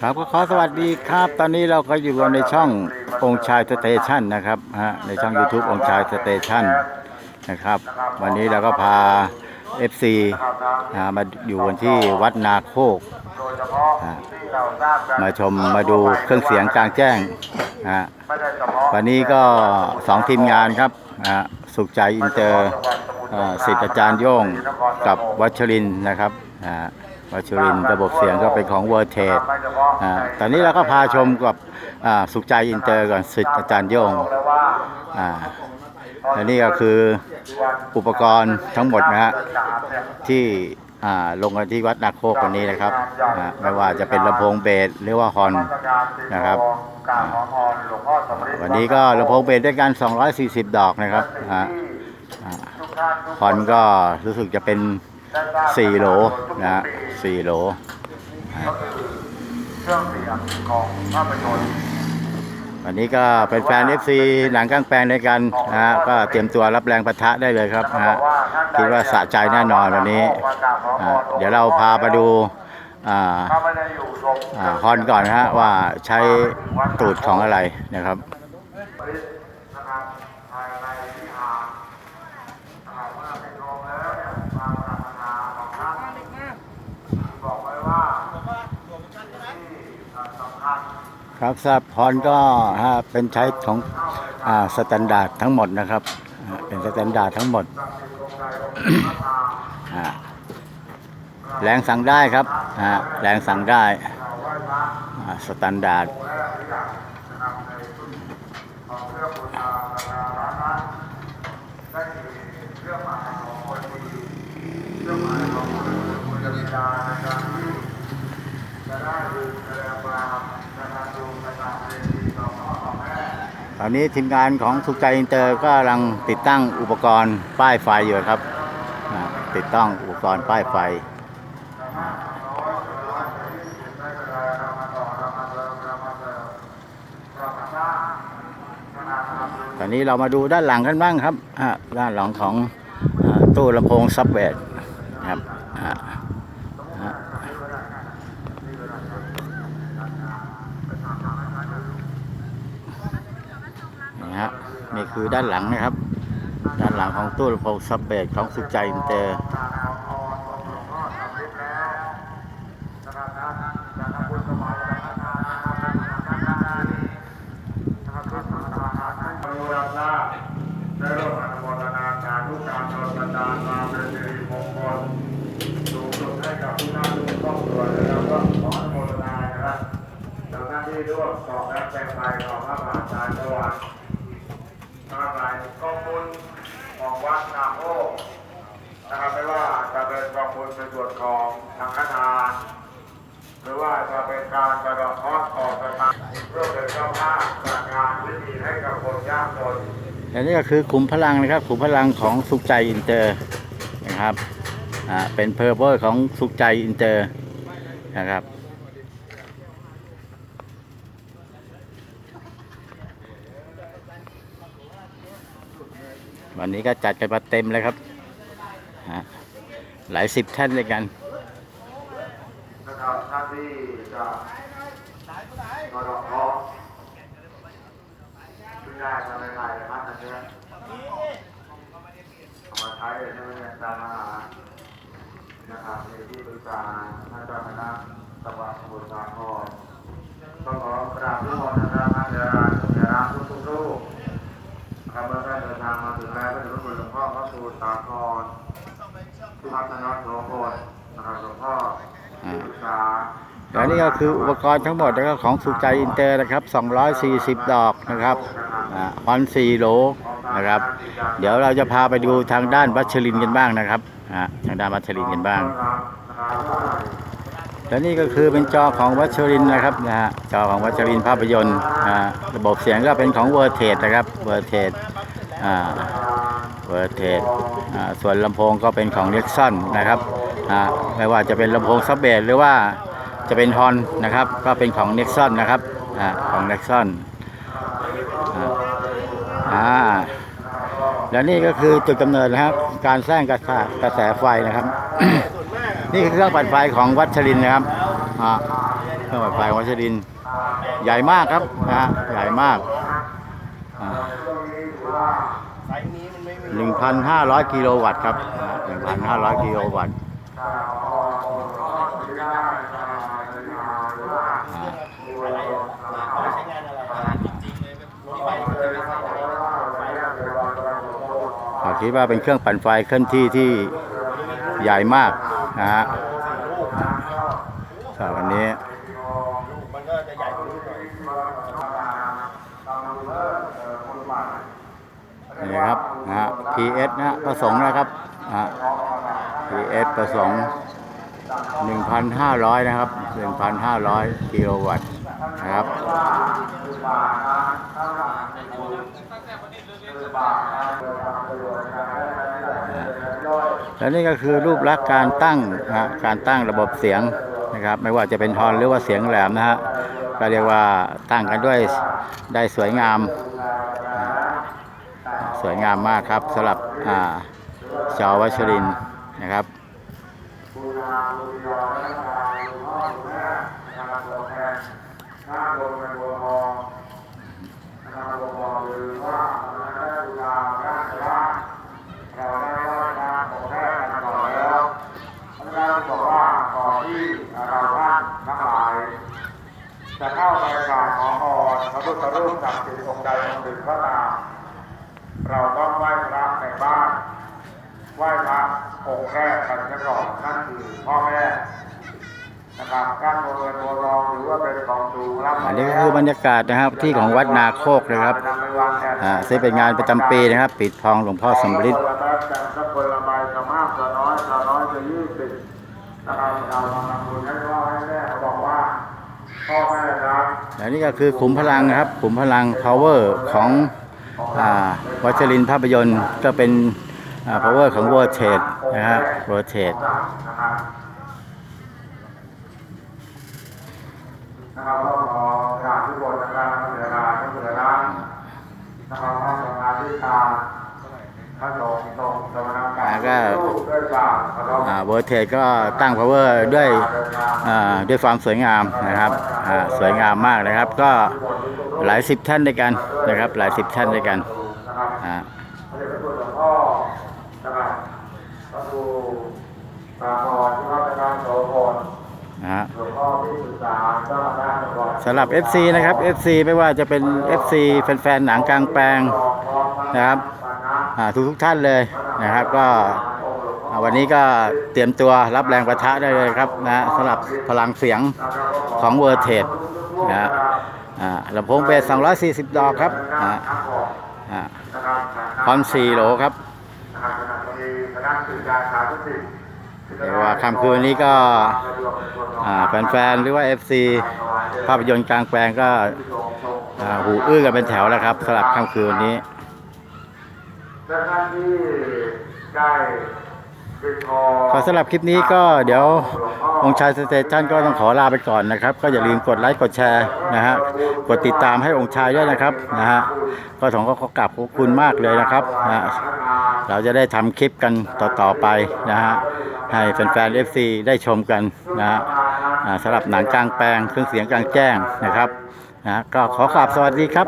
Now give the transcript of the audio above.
ครับก็ขอสวัสดีครับ ตอนนี้เราก็อยู่กันในช่ององค์ชายสเตชันนะครับฮะในช่อง YouTube องค์ชายสเตชันนะครับ วันนี้เราก็พา FC อ่ามาอยู่กันที่วัดนาโคกอ่ามาชมมาดูเครื่องเสียงกลางแจ้งฮะวันนี้ก็สองทีมงานครับอ่าสุขใจอินเตอร์อ่าสิทธิ์อาจารย์โย่งกับวัชรินทร์นะครับอ่า วัชรินระบบเสียงก็เป็นของเวอร์เทสตอนนี้เราก็พาชมกับสุขใจอินเตอร์ก่อนสิทธิ์อาจารย์โยงอ่าและนี่ก็คืออุปกรณ์ทั้งหมดนะฮะที่ลงกันที่วัดนาโคกวันนี้นะครับ ไม่ว่าจะเป็นลำโพงเบสหรือว่าฮอนนะครับวันนี้ก็ลำโพงเบสด้วยกัน 240 ดอกนะครับฮอนก็รู้สึกจะเป็น 4โหลนะฮะ4โหลเครื่องเสียงของภาพยนตร์วันนี้ก็เป็นแฟน FC หนังกลางแปลงในกันนะฮะก็เตรียมตัวรับแรงปะทะได้เลยครับนะฮะคิดว่าสะใจแน่นอนวันนี้อ่าเดี๋ยวเราพาไปดูอ่า ถ้าไม่ได้อยู่ตรงอ่าฮอนก่อนนะฮะว่าใช้ตูดของอะไรนะครับภายในวิหารนะครับเมื่อเป็นโรงแล้วเนี่ยทางศาสนาของท่านบอกไว้ว่าที่สำคัญ ครับสำหรับฮอนก็ฮะเป็นใช้ของอ่าสแตนดาร์ดทั้งหมดนะครับ เป็นสแตนดาร์ดทั้งหมด แรงสั่งได้ครับแรงสั่งได้อ่าสแตนดาร์ดเรื่องบูชาสการะนั้นได้มีเรื่องหมายของคนดีครื่องหมายของคนบุญญาในการที่จะได้ดูแสดงความ ตอนนี้ทีมงานของสุขใจอินเตอร์ก็กำลังติดตั้งอุปกรณ์ป้ายไฟอยู่ครับ ติดตั้งอุปกรณ์ป้ายไฟตอนนี้เรามาดูด้านหลังกันบ้างครับ ด้านหลังของตู้ลำโพงซับเวทครับอ่าอ่านี่ฮะนี่ คือด้านหลังนะครับ ด้านหลังของตู้ลำโพงซับเวทของสุขใจอินเตอร์ด้ร่วมสาธุการโดนบันดาลมาเป็นสิริมงคลสูงสุดให้กับผู้นั้นทุกครอบรัวนะบาทำหน้าร่วมต่อแลงไปของพระมหาจารย์จังหวัด พระหลายกองบุญของวัดนาโมกนะครับไม่ว่าจะเป็นกองบุญในส่วนของสังฆทานหรือว่าจะเป็นการกระดองทอดออกกระทำเพื่อเป็นเจ้าภาพจัดงานวิธีให้กับคนยากจนและนี่ก็คือขุมพลังนะครับขุมพลังของสุขใจอินเตอร์นะครับอ่าเป็นเพอร์เพของสุขใจอินเตอร์นะครับ วันนี้ก็จัดกันมาเต็มเลยครับหลายสิบท่านเลยกันนะครับท่านที่จะกระดองทอดซึ่งได้มาในไทยนะครับอันเนี้ยเอามาใช้เลยใช่ไหมเนี่ยตามมานะครับในที่ปรึกษาท่านเจ้าคณะจังหวัดสมุทรสาครต้องขอกราบทุกคนนะครับท่านเดรันเดรันทุกรูป ครับเมื่อท่านเดินทางมาถึงแล้วก็จะรบกวนหลวงพ่อพระสูตรสาครที่พัฒนาโสพลนะครับหลวงพ่อที่ปรึกษาและนี่ก็คืออุปกรณ์ทั้งหมดแล้วก็ของสุขใจอินเตอร์นะครับ 240 ดอกนะครับอ่าฮอน4โหลนะครับ เดี๋ยวเราจะพาไปดูทางด้านวัชรินกันบ้างนะครับอ่าทางด้านวัชรินกันบ้าง และนี่ก็คือเป็นจอของวัชรินนะครับนะฮะจอของวัชรินภาพยนตร์ระบบเสียงก็เป็นของเวอร์เทสนะครับเวอร์เทสอ่าเวอร์เทสอ่าส่วนลำโพงก็เป็นของเน็กซันนะครับไม่ว่าจะเป็นลำโพงซับเบสหรือว่าจะเป็นฮอนนะครับ ก็เป็นของเน็กซันนะครับอ่าของเน็กซันอ่าแล้วนี่ก็คือจุดกำเนิดนะครับ การสร้างกระแสกระแสไฟนะครับ นี่คือเครื่องปั่นไฟของวัชรินนะครับเครื่องปั่นไฟของวัชริน ใหญ่มากครับนะฮะใหญ่มากหนึ่งพันห้าร้อยกิโลวัตต์ครับหนึ่งพันห้าร้อยกิโลวัตต์คิดว่าเป็นเครื่องปั่นไฟเคลื่อนที่ที่ใหญ่มาก นะฮะสำหรับวันนี้มันก็จะใหญ่กว่าลูกหน่อยนี่ครับนะฮะ PS นะประสงค์นะครับนะฮะ PS ประสงค์1,500 นะครับ 1,500 กิโลวัตต์นะครับ และนี่ก็คือรูปลักษณ์การตั้งนะการตั้งระบบเสียงนะครับไม่ว่าจะเป็นฮอนหรือว่าเสียงแหลมนะฮะก็เรียกว่าตั้งกันด้วยได้สวยงาม สวยงามมากครับสำหรับอ่าจอวัชรินทร์นะครับจะเข้าในกราบขอพรพระพุทธรูปศักดิ์สิทธิ์องค์ใดองค์หนึ่งก็ตาม เราต้องไหว้พระใน บ้านไหว้พระองค์แรกกันซะก่อนนั่นคือพ่อแม่นะครับการโบราณโบรองหรือว่าเป็นของดูรับอันนี้ก็คือบรรยากาศนะครับที่ของวัดนาโคกนะครับอ่าซึ่งเป็นงานประจำปีนะครับ ปิดทองหลวงพ่อสำริดคนละแบบแต่งสักคนละใบจะมากจะน้อยจะน้อยจะยี่สิบนะครับเรามาทำบุญให้พ่อให้แม่เขาบอกว่าพ่อแม่รักและนี่ก็คือขุมพลังนะครับขุมพลัง power ของอ่า วัชรินภาพยนตร์ก็เป็นพาวเวอร์ของวอร์เทดนะฮะวอร์เทดนะครับก็ขอกราบทุกคนนะครับเสียดายทุกเสือร้านนะครับพระสงฆ์ที่การ แล้วรก็ด้วยกราบเคารพอ่า v o r t a g e ก็ตั้ง power ด้วยด้วยความสวยงามนะครับสวยงามมากนะครับ ก็หลายสิบท่านด้วยกันนะครับ หลายสิบท่านด้วยกันนะครับเอนะครับพระครูตาพรที่วัดการโสพลนะคณะจังหวัดสำหรับ FC นะครับ FC ไม่ว่าจะเป็น FC แฟนๆหนังกลางแปลงนะครับ ทุกทุกท่านเลยนะครับ ก็วันนี้ก็เตรียมตัวรับแรงประทะได้เลยครับนะสำหรับพลังเสียงของเวอร์เทดนะอ่าลำโพงเบส240 ดอกครับอ่าคอน4โหลครับเรียกว่าค่ำคืนนี้ก็แฟนๆ หรือว่า FC ภาพยนตร์กลางแปลงก็หูอื้อกันเป็นแถวแล้วครับสำหรับค่ำคืนนี้ และท่านที่ได้ปิดทองขอสำหรับคลิปนี้ก็เดี๋ยวองค์ชายสเตชันก็ต้องขอลาไปก่อนนะครับ ก็อย่าลืมกดไลค์กดแชร์นะฮะกดติดตามให้องค์ชายด้วยนะครับนะฮะก็ถงก็ขอกราบขอบคุณมากเลยนะครับนะเราจะได้ทำคลิปกันต่อๆไปนะฮะให้แฟนๆ FC ได้ชมกันนะฮะสำหรับหนังกลางแปลงเครื่องเสียงกลางแจ้งนะครับนะฮะก็ขอกราบสวัสดีครับ